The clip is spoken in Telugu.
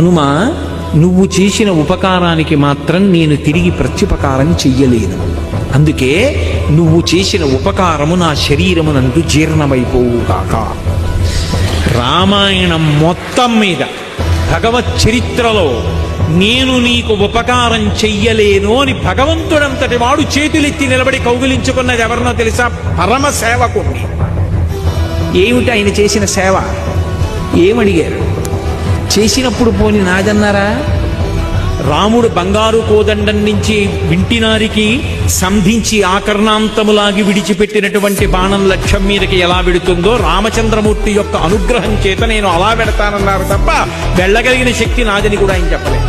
హనుమ నువ్వు చేసిన ఉపకారానికి మాత్రం నేను తిరిగి ప్రత్యుపకారం చెయ్యలేను. అందుకే నువ్వు చేసిన ఉపకారము నా శరీరమునందు జీర్ణమైపోవుగాక. రామాయణం మొత్తం మీద భగవత్ చరిత్రలో నేను నీకు ఉపకారం చెయ్యలేను అని భగవంతుడంతటి వాడు చేతులెత్తి నిలబడి కౌగిలించుకున్నది ఎవరినో తెలుసా? పరమ సేవకుణ్ణి. ఏమిటి ఆయన చేసిన సేవ? ఏమడిగారు? చేసినప్పుడు పోని నాదన్నారా? రాముడు బంగారు కోదండం నుంచి వింటినారికి సంధించి ఆకర్ణాంతములాగి విడిచిపెట్టినటువంటి బాణం లక్ష్యం మీదకి ఎలా వెడుతుందో రామచంద్రమూర్తి యొక్క అనుగ్రహం చేత నేను అలా పెడతానన్నారు తప్ప వెళ్ళగలిగిన శక్తి నాదని కూడా ఆయన చెప్పలేదు.